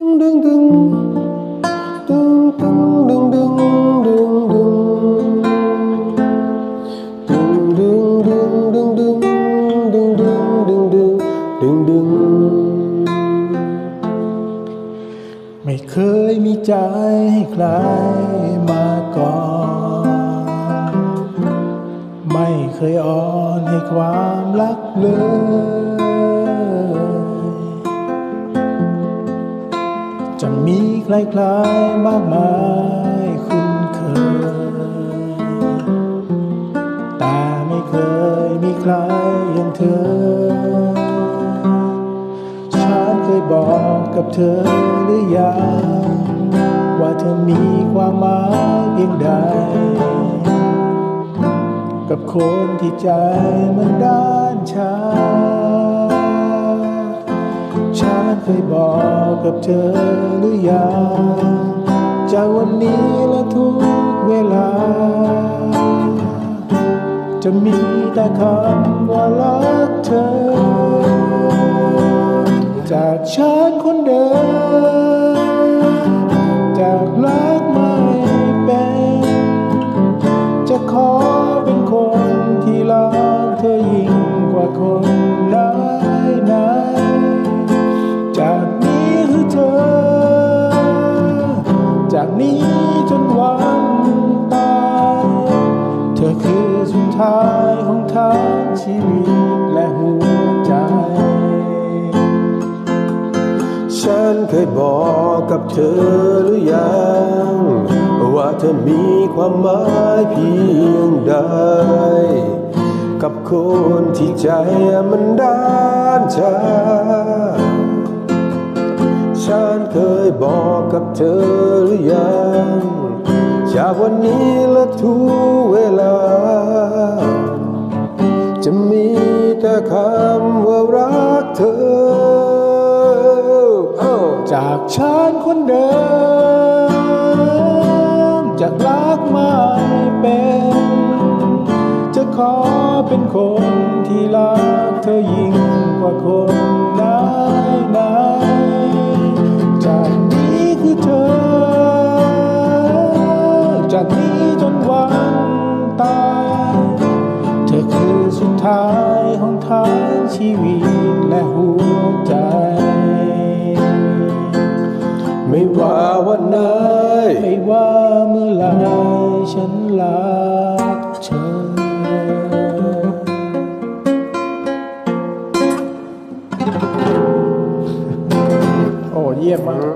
ดึงดึงดึงดึงดึงดึงดึงดึงดึงดึงดึงดึงดึงดึงดึงดึงดึงดึงไม่เคยมีใจให้ใครมาก่อน ไม่เคยอ่อนให้ความรักเลย จะมีใครๆมากมายคุ้นเคย แต่ไม่เคยมีใครอย่างเธอ ฉันเคยบอกกับเธอหรือยังว่าเธอมีความหมายเพียงใด กับคนที่ใจมันด้านชาฉัน เคยบอกกับเธอหรือยังจากวันนี้และทุกเวลา จะมีแต่คำว่ารักเธอ จากฉันคนเดิมจากรักไม่เป็น จะขอเป็นคนที่รักเธอยิ่งกว่าคนไหนไหน เธอคือสุดท้ายของทั้งชีวิตและหัวใจ ฉันเคยบอกกับเธอหรือยัง ว่าเธอมีความหมายเพียงใด กับคนที่ใจมันด้านชาฉันเคยบอกกับเธอหรือยัง จากวันนี้และทุกเวลา จะมีแต่คำว่ารักเธอ จากฉันคนเดิมจากรักไม่เป็น จะขอเป็นคนที่รักเธอยิ่งกว่าคน ชีวิตและหัวใจ ไม่ว่าวันไหนไม่ว่าเมื่อไรฉันรักเธอโอ้เยี่ยมมาก